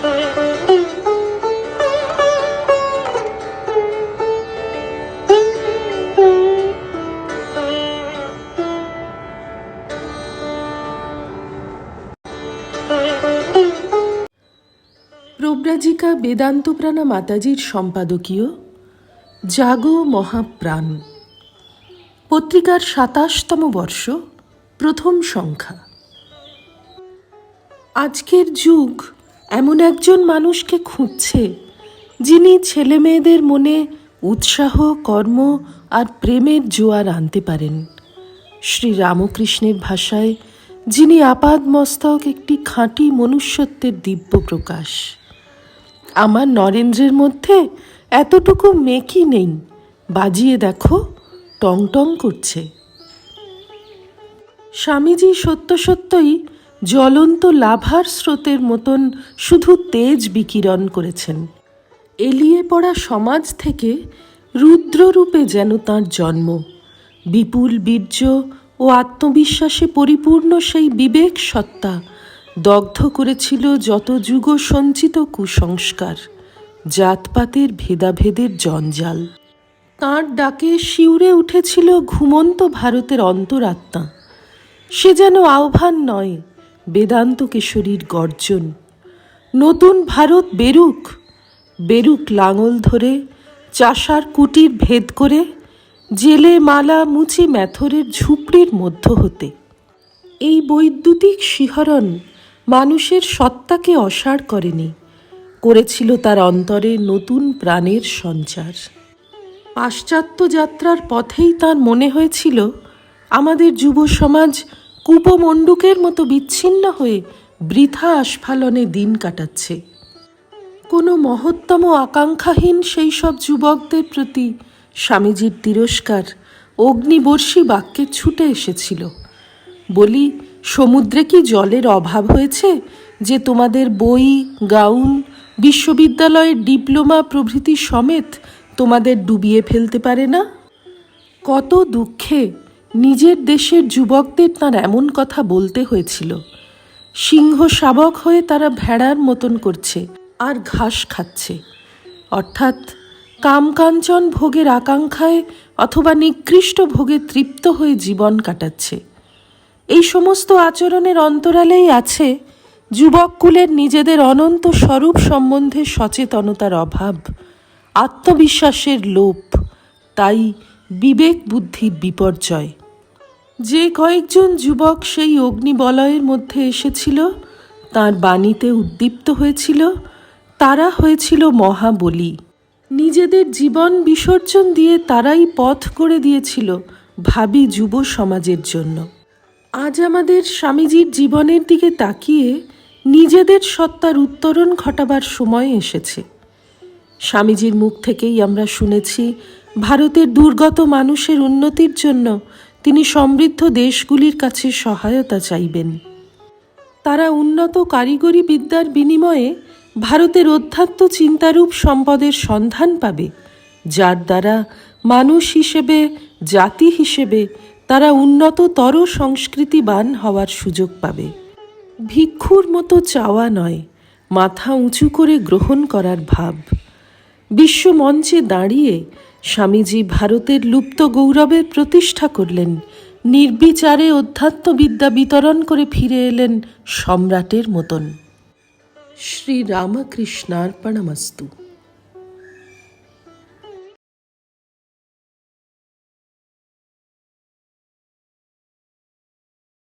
প্রব্রাজিকা বেদান্তপ্রাণা মাতাজির সম্পাদকীয় জাগো মহাপ্রাণ। পত্রিকার সাতাশতম বর্ষ প্রথম সংখ্যা। আজকের যুগ এমন একজন মানুষকে খুঁজছে, যিনি ছেলে মেয়েদের মনে উৎসাহ, কর্ম আর প্রেমের জোয়ার আনতে পারেন। শ্রী রামকৃষ্ণের ভাষায়, যিনি আপাদ মস্তক একটি খাঁটি মনুষ্যত্বের দিব্য প্রকাশ। আমার নরেন্দ্রের মধ্যে এতটুকু মেকি নেই, বাজিয়ে দেখো, টং টং করছে। স্বামীজি সত্য সত্যই জ্বলন্ত লাভার স্রোতের মতন শুধু তেজ বিকিরণ করেছেন। এলিয়ে পড়া সমাজ থেকে রুদ্ররূপে যেন তাঁর জন্ম। বিপুল বীর্য ও আত্মবিশ্বাসে পরিপূর্ণ সেই বিবেক সত্তা দগ্ধ করেছিল যত যুগ সঞ্চিত কুসংস্কার, জাতপাতের ভেদাভেদের জঞ্জাল। তাঁর ডাকে শিউরে উঠেছিল ঘুমন্ত ভারতের অন্তরাত্মা। সে যেন আহ্বান নয় বেদান্ত কেশরীর গর্জন। নতুন ভারত বেরুক। বেরুক লাঙল ধরে, চাষার কুটির ভেদ করে, জেলে মালা মুচি ম্যাথরের ঝুপড়ির মধ্য হতে। এই বৈদ্যুতিক শিহরণ মানুষের সত্তাকে অসাড় করেনি, করেছিল তার অন্তরে নতুন প্রাণের সঞ্চার। পাশ্চাত্য যাত্রার পথেই তার মনে হয়েছিল, আমাদের যুব সমাজ কূপমণ্ডুকের মতো বিচ্ছিন্ন হয়ে বৃথা আস্ফালনে দিন কাটাচ্ছে। কোনো মহত্তম আকাঙ্ক্ষাহীন সেই সব যুবকদের প্রতি স্বামীজির তিরস্কার, অগ্নিবর্ষী বাক্যে ছুটে এসেছিল। বলি, সমুদ্রে কি জলের অভাব হয়েছে যে তোমাদের বই, গাউন, বিশ্ববিদ্যালয়ের ডিপ্লোমা প্রভৃতি সমেত তোমাদের ডুবিয়ে ফেলতে পারে না? কত দুঃখে নিজের দেশের যুবকদের তার এমন কথা বলতে হয়েছিল। সিংহ শাবক হয়ে তারা ভেড়ার মতন করছে আর ঘাস খাচ্ছে। অর্থাৎ কামকাঞ্চন ভোগের আকাঙ্ক্ষায় অথবা নিকৃষ্ট ভোগে তৃপ্ত হয়ে জীবন কাটাচ্ছে। এই সমস্ত আচরণের অন্তরালেই আছে যুবককুলের নিজেদের অনন্ত স্বরূপ সম্বন্ধে সচেতনতার অভাব, আত্মবিশ্বাসের লোপ, তাই বিবেক বুদ্ধির বিপর্যয়। যে কয়েকজন যুবক সেই অগ্নিবলয়ের মধ্যে এসেছিল, তার বাণীতে উদ্দীপ্ত হয়েছিল, তারা হয়েছিল মহাবলী। নিজেদের জীবন বিসর্জন দিয়ে তারাই পথ করে দিয়েছিল ভাবি যুব সমাজের জন্য। আজ আমাদের স্বামীজির জীবনের দিকে তাকিয়ে নিজেদের সত্তার উত্তরণ ঘটাবার সময় এসেছে। স্বামীজির মুখ থেকেই আমরা শুনেছি, ভারতের দুর্গত মানুষের উন্নতির জন্য তিনি সমৃদ্ধ দেশগুলির কাছে সহায়তা চাইবেন। তারা উন্নত কারিগরি বিদ্যার বিনিময়ে ভারতের অধ্যাত্ম চিন্তারূপ সম্পদের সন্ধান পাবে, যার দ্বারা মানুষ হিসেবে, জাতি হিসেবে তারা উন্নততর সংস্কৃতিবান হওয়ার সুযোগ পাবে। ভিক্ষুর মতো চাওয়া নয়, মাথা উঁচু করে গ্রহণ করার ভাব। বিশ্বমঞ্চে দাঁড়িয়ে স্বামীজি ভারতের লুপ্ত গৌরবের প্রতিষ্ঠা করলেন, নির্বিচারে অধ্যাত্মবিদ্যা বিতরণ করে ফিরে এলেন সম্রাটের মতন। শ্রী রামকৃষ্ণার্পণমস্তু